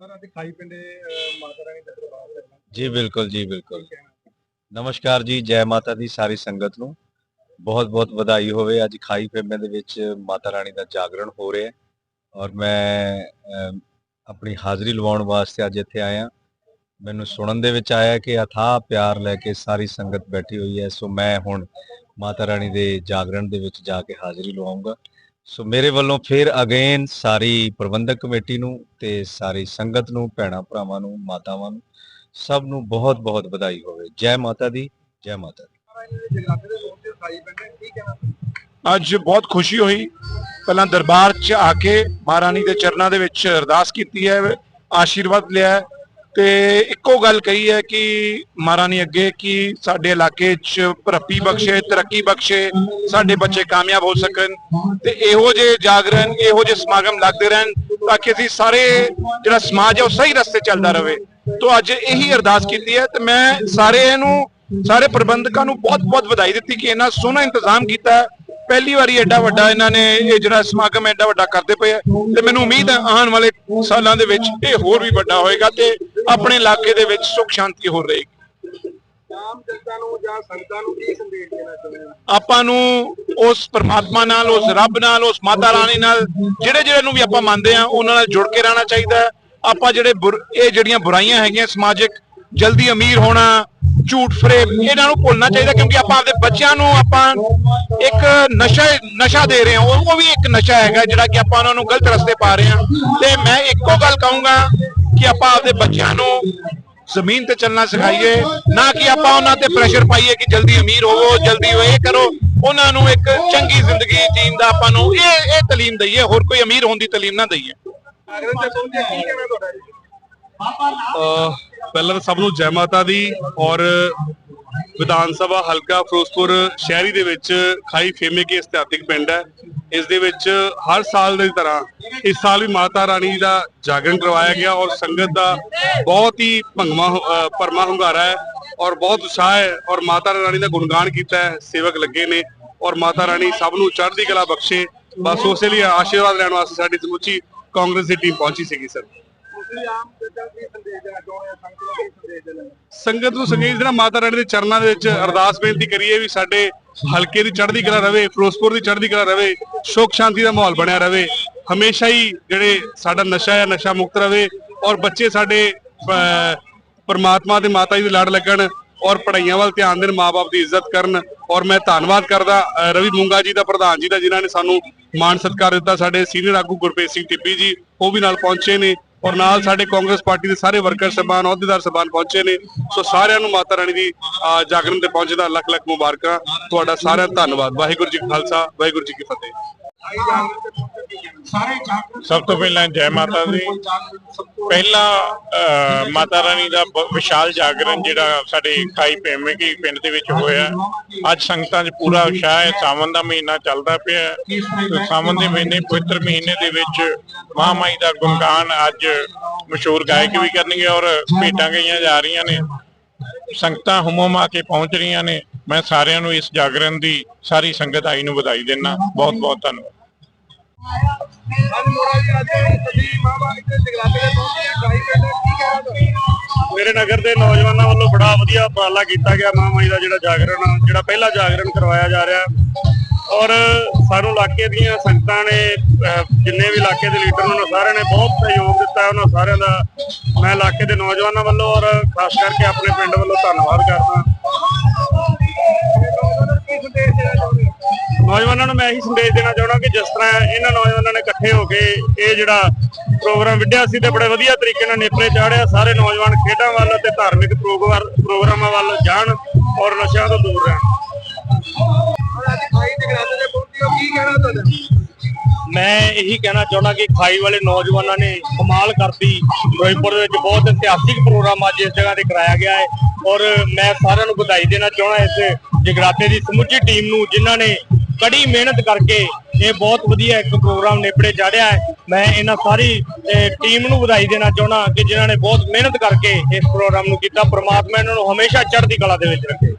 Sir ਅੱਜ ਖਾਈ ਪਿੰਡੇ ਅਹ, ਮਾਤਾ ਰਾਣੀ ਦਾ ਦਰਬਾਰ ਲੱਗਣਾ ਜੀ ਬਿਲਕੁਲ ਜੀ ਬਿਲਕੁਲ? ਨਮਸਕਾਰ ਜੀ ਜੈ ਮਾਤਾ ਦੀ ਸਾਰੀ ਸੰਗਤ ਨੂੰ। ਬਹੁਤ ਬਹੁਤ ਵਧਾਈ ਹੋਵੇ। ਅੱਜ ਖਾਈ ਫੇਮੇ ਦੇ ਵਿੱਚ ਮਾਤਾ ਰਾਣੀ ਦਾ ਜਾਗਰਣ ਹੋ ਰਿਹਾ ਹੈ। ਔਰ ਮੈਂ ਆਪਣੀ ਹਾਜ਼ਰੀ ਲਵਾਉਣ ਵਾਸਤੇ ਅੱਜ ਇੱਥੇ ਆਇਆ ਮੈਨੂੰ ਸੁਣਨ ਦੇ ਵਿੱਚ ਆਇਆ ਕਿ ਅਥਾਹ ਪਿਆਰ ਲੈ ਕੇ ਸਾਰੀ ਸੰਗਤ ਬੈਠੀ ਹੋਈ ਹੈ। ਸੋ ਮੈਂ ਹੁਣ ਮਾਤਾ ਰਾਣੀ ਦੇ ਜਾਗਰਣ ਦੇ ਵਿੱਚ ਜਾ ਕੇ ਹਾਜ਼ਰੀ ਲਵਾਉਂਗਾ ਸੋ ਮੇਰੇ ਵੱਲੋਂ ਫਿਰ ਅਗੇਨ ਸਾਰੀ ਪ੍ਰਬੰਧਕ ਕਮੇਟੀ ਨੂੰ ਤੇ ਸਾਰੀ ਸੰਗਤ ਨੂੰ, ਭੈਣਾਂ ਭਰਾਵਾਂ ਨੂੰ, ਮਾਤਾਵਾਂ ਨੂੰ ਸਭ ਨੂੰ ਬਹੁਤ ਬਹੁਤ ਵਧਾਈ ਹੋਵੇ। ਜੈ ਮਾਤਾ ਦੀ, ਜੈ ਮਾਤਾ ਦੀ। ਅੱਜ ਬਹੁਤ ਖੁਸ਼ੀ ਹੋਈ। ਪਹਿਲਾਂ ਦਰਬਾਰ 'ਚ ਆ ਕੇ ਮਹਾਰਾਣੀ ਦੇ ਚਰਨਾਂ ਦੇ ਵਿੱਚ ਅਰਦਾਸ ਕੀਤੀ ਹੈ, ਆਸ਼ੀਰਵਾਦ ਲਿਆ ਤੇ ਇੱਕੋ ਗੱਲ ਕਹੀ ਹੈ ਕਿ ਮਹਾਰਾਣੀ ਅੱਗੇ ਕਿ ਸਾਡੇ ਇਲਾਕੇ 'ਚ ਭਰਪੀ ਬਖਸ਼ੇ, ਤਰੱਕੀ ਬਖਸ਼ੇ ਸਾਡੇ ਬੱਚੇ ਕਾਮਯਾਬ ਹੋ ਸਕਣ ਤੇ ਇਹੋ ਜਿਹੇ ਜਾਗਰਣ, ਇਹੋ ਜਿਹੇ ਸਮਾਗਮ ਲੱਗਦੇ ਰਹਿਣ ਤਾਂ ਕਿ ਅਸੀਂ ਸਾਰੇ ਜਿਹੜਾ ਸਮਾਜ ਹੈ ਉਹ ਸਹੀ ਰਸਤੇ ਚੱਲਦਾ ਰਹੇ। ਤੋਂ ਅੱਜ ਇਹੀ ਅਰਦਾਸ ਕੀਤੀ ਹੈ ਤੇ ਮੈਂ ਸਾਰੇ ਨੂੰ ਸਾਰੇ ਪ੍ਰਬੰਧਕਾਂ ਨੂੰ ਬਹੁਤ-ਬਹੁਤ ਵਧਾਈ ਦਿੱਤੀ ਕਿ ਇਹਨਾਂ ਸੋਹਣਾ ਇੰਤਜ਼ਾਮ ਕੀਤਾ ਪਹਿਲੀ ਵਾਰੀ ਐਡਾ ਵੱਡਾ ਇਹਨਾਂ ਨੇ ਇਹ ਜਿਹੜਾ ਸਮਾਗਮ ਐਡਾ ਵੱਡਾ ਕਰਦੇ ਪਏ ਆ ਤੇ ਮੈਨੂੰ ਉਮੀਦ ਹੈ ਆਉਣ ਵਾਲੇ ਸਾਲਾਂ ਦੇ ਵਿੱਚ ਇਹ ਹੋਰ ਵੀ ਵੱਡਾ ਹੋਏਗਾ ਤੇ ਆਪਣੇ ਇਲਾਕੇ ਦੇ ਵਿੱਚ ਸੁੱਖ ਸ਼ਾਂਤੀ ਹੋ ਰਹੇਗੀ। ਆਮ ਜਨਤਾ ਨੂੰ ਜਾਂ ਸੰਗਤਾਂ ਨੂੰ ਕੀ ਸੰਦੇਸ਼ ਦੇਣਾ ਚਾਹੁੰਦੇ ਹੋ? ਆਪਾਂ ਨੂੰ ਉਸ ਪਰਮਾਤਮਾ ਨਾਲ ਉਸ ਰੱਬ ਨਾਲ ਉਸ ਮਾਤਾ ਰਾਣੀ ਨਾਲ ਜਿਹੜੇ ਜਿਹੜੇ ਨੂੰ ਵੀ ਆਪਾਂ ਮੰਨਦੇ ਆ ਉਹਨਾਂ ਨਾਲ ਜੁੜ ਕੇ ਰਹਿਣਾ ਚਾਹੀਦਾ ਹੈ। ਆਪਾਂ ਜਿਹੜੇ ਇਹ ਜਿਹੜੀਆਂ ਬੁਰਾਈਆਂ ਹੈਗੀਆਂ ਸਮਾਜਿਕ ਜਲਦੀ ਅਮੀਰ ਹੋਣਾ ਝੂਠ ਫਰੇਬ ਇਹਨਾਂ ਨੂੰ ਭੁੱਲਣਾ ਚਾਹੀਦਾ ਕਿਉਂਕਿ ਆਪਾਂ ਆਪਦੇ ਬੱਚਿਆਂ ਨੂੰ ਆਪਾਂ ਇੱਕ ਨਸ਼ਾ ਨਸ਼ਾ ਦੇ ਰਹੇ ਹਾਂ। ਉਹ ਵੀ ਇੱਕ ਨਸ਼ਾ ਹੈਗਾ ਜਿਹੜਾ ਕਿ ਆਪਾਂ ਉਹਨਾਂ ਨੂੰ ਗਲਤ ਰਸਤੇ ਪਾ ਰਹੇ ਹਾਂ। ਤੇ ਮੈਂ ਇੱਕੋ ਗੱਲ ਕਹੂੰਗਾ ਕਿ ਆਪਾਂ ਆਪਦੇ ਬੱਚਿਆਂ ਨੂੰ ਜ਼ਮੀਨ ਤੇ ਚੱਲਣਾ ਸਿਖਾਈਏ ਨਾ ਕਿ ਆਪਾਂ ਉਹਨਾਂ ਤੇ ਪ੍ਰੈਸ਼ਰ ਪਾਈਏ ਕਿ ਜਲਦੀ ਅਮੀਰ ਹੋਵੋ ਜਲਦੀ ਇਹ ਕਰੋ। ਉਹਨਾਂ ਨੂੰ ਇੱਕ ਚੰਗੀ ਜ਼ਿੰਦਗੀ ਜੀਣ ਦਾ ਆਪਾਂ ਨੂੰ ਇਹ ਇਹ ਤਾਲੀਮ ਦਈਏ ਹੋਰ ਕੋਈ ਅਮੀਰ ਹੋਣ ਦੀ ਤਾਲੀਮ ਨਾ ਦਈਏ। ਪਹਿਲਾਂ ਤਾਂ ਸਭ ਨੂੰ ਜੈ ਮਾਤਾ ਦੀ ਔਰ ਵਿਧਾਨ ਸਭਾ ਹਲਕਾ ਫਿਰੋਜ਼ਪੁਰ ਸ਼ਹਿਰੀ ਦੇ ਵਿੱਚ ਖਾਈ ਫੇਮੇ ਕੀ ਇਤਿਹਾਸਿਕ ਪਿੰਡ ਹੈ। ਇਸ ਦੇ ਵਿੱਚ ਹਰ ਸਾਲ ਦੀ ਤਰ੍ਹਾਂ ਇਸ ਸਾਲ ਵੀ ਮਾਤਾ ਰਾਣੀ ਦਾ ਜਾਗਰਣ ਕਰਵਾਇਆ ਗਿਆ ਔਰ ਸੰਗਤ ਦਾ ਬਹੁਤ ਹੀ ਭੰਗਵਾ ਅਹ ਹੁੰਗਾਰਾ ਹੈ ਔਰ ਬਹੁਤ ਉਤਸ਼ਾਹ ਹੈ ਔਰ ਮਾਤਾ ਰਾਣੀ ਦਾ ਗੁਣਗਾਨ ਕੀਤਾ ਹੈ, ਸੇਵਕ ਲੱਗੇ ਨੇ ਔਰ ਮਾਤਾ ਰਾਣੀ ਸਭ ਨੂੰ ਚੜ੍ਹਦੀ ਕਲਾ ਬਖਸ਼ੇ। ਬਸ ਉਸੇ ਲਈ ਆਸ਼ੀਰਵਾਦ ਲੈਣ ਵਾਸਤੇ ਸਾਡੀ ਸਮੁੱਚੀ ਕਾਂਗਰਸ ਦੀ ਟੀਮ ਪਹੁੰਚੀ ਸੀਗੀ, ਸਰ। ਸੰਗਤ ਨੂੰ ਸੰਗੀਤ ਜਿਹੜਾ ਮਾਤਾ ਰਾਣੀ ਦੇ ਚਰਨਾਂ ਦੇ ਵਿੱਚ ਅਰਦਾਸ ਬੇਨਤੀ ਕਰੀਏ ਵੀ ਸਾਡੇ ਹਲਕੇ ਦੀ ਚੜ੍ਹਦੀ ਕਲਾ ਰਵੇ ਫਿਰੋਜ਼ਪੁਰ ਦੀ ਚੜ੍ਹਦੀ ਕਲਾ ਰਵੇ ਸੁਖ ਸ਼ਾਂਤੀ ਦਾ ਮਾਹੌਲ ਬਣਿਆ ਰਵੇ। ਹਮੇਸ਼ਾ ਹੀ ਜਿਹੜੇ ਸਾਡਾ ਨਸ਼ਾ ਹੈ ਨਸ਼ਾ ਮੁਕਤ ਰਵੇ ਔਰ ਬੱਚੇ ਸਾਡੇ ਅਹ, ਪਰਮਾਤਮਾ ਦੇ ਮਾਤਾ ਜੀ ਦੇ ਲੜ ਲੱਗਣ ਔਰ ਪੜ੍ਹਾਈਆਂ ਵੱਲ ਧਿਆਨ ਦੇਣ ਮਾਪੇ ਦੀ ਇੱਜ਼ਤ ਕਰਨ ਔਰ ਮੈਂ ਧੰਨਵਾਦ ਕਰਦਾ ਰਵੀ ਮੂੰਗਾ ਜੀ ਦਾ ਪ੍ਰਧਾਨ ਜੀ ਦਾ ਜਿਨ੍ਹਾਂ ਨੇ ਸਾਨੂੰ ਮਾਣ ਸਤਿਕਾਰ ਦਿੱਤਾ ਸਾਡੇ ਸੀਨੀਅਰ ਆਗੂ ਗੁਰਪ੍ਰੀਤ ਸਿੰਘ ਟਿੱਬੀ ਜੀ ਉਹ ਵੀ ਨਾਲ ਪਹੁੰਚੇ ਨੇ। ਔਰ ਨਾਲ ਸਾਡੇ ਕਾਂਗਰਸ ਪਾਰਟੀ ਦੇ ਸਾਰੇ ਵਰਕਰ ਸਹਿਬਾਨ ਅਹੁਦੇਦਾਰ ਸਹਿਬਾਨ ਪਹੁੰਚੇ ਨੇ। ਸੋ ਸਾਰਿਆਂ ਨੂੰ ਮਾਤਾ ਰਾਣੀ ਦੀ ਅਹ, ਜਾਗਰਣ ਤੇ ਪਹੁੰਚੇ ਦਾ ਲੱਖ ਲੱਖ ਮੁਬਾਰਕਾਂ। ਤੁਹਾਡਾ ਸਾਰਿਆਂ ਦਾ ਧੰਨਵਾਦ। ਵਾਹਿਗੁਰੂ ਜੀ ਕਾ ਖਾਲਸਾ ਵਾਹਿਗੁਰੂ ਜੀ ਕੀ ਫਤਿਹ। ਸਭ ਤੋਂ ਪਹਿਲਾਂ ਜੈ ਮਾਤਾ ਦੀ। ਪਹਿਲਾ ਅਹ, ਮਾਤਾ ਰਾਣੀ ਦਾ ਵਿਸ਼ਾਲ ਜਾਗਰਣ ਜਿਹੜਾ ਸਾਡੇ ਖਾਈ ਪੇਮੇ ਪਿੰਡ ਦੇ ਵਿੱਚ ਹੋਇਆ। ਅੱਜ ਸੰਗਤਾਂ 'ਚ ਪੂਰਾ ਉਤਸ਼ਾਹ ਹੈ। ਸਾਵਨ ਦਾ ਮਹੀਨਾ ਚੱਲਦਾ ਪਿਆ ਸਾਵਨ ਦੇ ਮਹੀਨੇ ਪਵਿੱਤਰ ਮਹੀਨੇ ਦੇ ਵਿੱਚ ਮਹਾਮਾਈ ਦਾ ਗੁਣਗਾਨ ਅੱਜ ਮਸ਼ਹੂਰ ਗਾਇਕ ਵੀ ਕਰਨਗੇ ਔਰ ਭੇਟਾਂ ਗਈਆਂ ਜਾ ਰਹੀਆਂ ਨੇ। ਸੰਗਤਾਂ ਹੁਮੋਮਾ ਕੇ ਪਹੁੰਚ ਰਹੀਆਂ ਨੇ। ਮੈਂ ਸਾਰਿਆਂ ਨੂੰ ਇਸ ਜਾਗਰਣ ਦੀ ਸਾਰੀ ਸੰਗਤ ਆਈ ਨੂੰ ਵਧਾਈ ਦਿੰਦਾ ਬਹੁਤ ਬਹੁਤ ਧੰਨਵਾਦ। ਮੇਰੇ ਨਗਰ ਦੇ ਨੌਜਵਾਨਾਂ ਵੱਲੋਂ ਬੜਾ ਵਧੀਆ ਉਪਰਾਲਾ ਕੀਤਾ ਗਿਆ ਮਹਾਮਾਈ ਦਾ ਜਿਹੜਾ ਜਾਗਰਣ ਜਿਹੜਾ ਪਹਿਲਾ ਜਾਗਰਣ ਕਰਵਾਇਆ ਜਾ ਰਿਹਾ। ਔਰ ਸਾਨੂੰ ਇਲਾਕੇ ਦੀਆਂ ਸੰਗਤਾਂ ਨੇ ਅਹ, ਜਿੰਨੇ ਵੀ ਇਲਾਕੇ ਦੇ ਲੀਡਰ ਨੇ ਉਹਨਾਂ ਸਾਰਿਆਂ ਨੇ ਬਹੁਤ ਸਹਿਯੋਗ ਦਿੱਤਾ ਉਹਨਾਂ ਸਾਰਿਆਂ ਦਾ ਮੈਂ ਇਲਾਕੇ ਦੇ ਨੌਜਵਾਨਾਂ ਵੱਲੋਂ ਔਰ ਖਾਸ ਕਰਕੇ ਆਪਣੇ ਪਿੰਡ ਵੱਲੋਂ ਧੰਨਵਾਦ ਕਰਦਾ। ਨੌਜਵਾਨਾਂ ਨੂੰ ਮੈਂ ਇਹੀ ਸੰਦੇਸ਼ ਦੇਣਾ ਚਾਹੁੰਦਾ ਕਿ ਜਿਸ ਤਰ੍ਹਾਂ ਇਹਨਾਂ ਨੌਜਵਾਨਾਂ ਨੇ ਇਕੱਠੇ ਹੋ ਕੇ ਇਹ ਜਿਹੜਾ ਪ੍ਰੋਗਰਾਮ ਵਿੱਢਿਆ ਸੀ ਤੇ ਬੜੇ ਵਧੀਆ ਤਰੀਕੇ ਨਾਲ ਨੇਪਰੇ ਚਾੜਿਆ ਸਾਰੇ ਨੌਜਵਾਨ ਖੇਡਾਂ ਵੱਲ ਤੇ ਧਾਰਮਿਕ ਪ੍ਰੋਗਰਾਮਾਂ ਵੱਲ ਜਾਣ ਔਰ ਨਸ਼ਿਆਂ ਤੋਂ ਦੂਰ ਰਹਿਣ। ਮੈਂ ਇਹੀ ਕਹਿਣਾ ਚਾਹੁੰਦਾ ਕਿ ਖਾਈ ਵਾਲੇ ਨੌਜਵਾਨਾਂ ਨੇ ਕਮਾਲ ਕਰਤੀ। ਫਿਰੋਜ਼ਪੁਰ ਦੇ ਵਿੱਚ ਬਹੁਤ ਇਤਿਹਾਸਿਕ ਪ੍ਰੋਗਰਾਮ ਅੱਜ ਇਸ ਜਗ੍ਹਾ ਤੇ ਕਰਾਇਆ ਗਿਆ ਹੈ। ਔਰ ਮੈਂ ਸਾਰਿਆਂ ਨੂੰ ਵਧਾਈ ਦੇਣਾ ਚਾਹੁੰਦਾ ਇਸ ਜਗਰਾਤੇ ਦੀ ਸਮੁੱਚੀ ਟੀਮ ਨੂੰ, ਜਿਨ੍ਹਾਂ ਨੇ ਕੜੀ ਮਿਹਨਤ ਕਰਕੇ ਇਹ ਬਹੁਤ ਵਧੀਆ ਇੱਕ ਪ੍ਰੋਗਰਾਮ ਨੇਪੜੇ ਚਾੜਿਆ ਹੈ। ਮੈਂ ਇਹਨਾਂ ਸਾਰੀ ਟੀਮ ਨੂੰ ਵਧਾਈ ਦੇਣਾ ਚਾਹੁੰਦਾ ਕਿ ਜਿਨ੍ਹਾਂ ਨੇ ਬਹੁਤ ਮਿਹਨਤ ਕਰਕੇ ਇਸ ਪ੍ਰੋਗਰਾਮ ਨੂੰ ਕੀਤਾ। ਪ੍ਰਮਾਤਮਾ ਇਹਨਾਂ ਨੂੰ ਹਮੇਸ਼ਾ ਚੜ੍ਹਦੀ ਕਲਾ ਦੇ ਵਿੱਚ ਰੱਖੇ।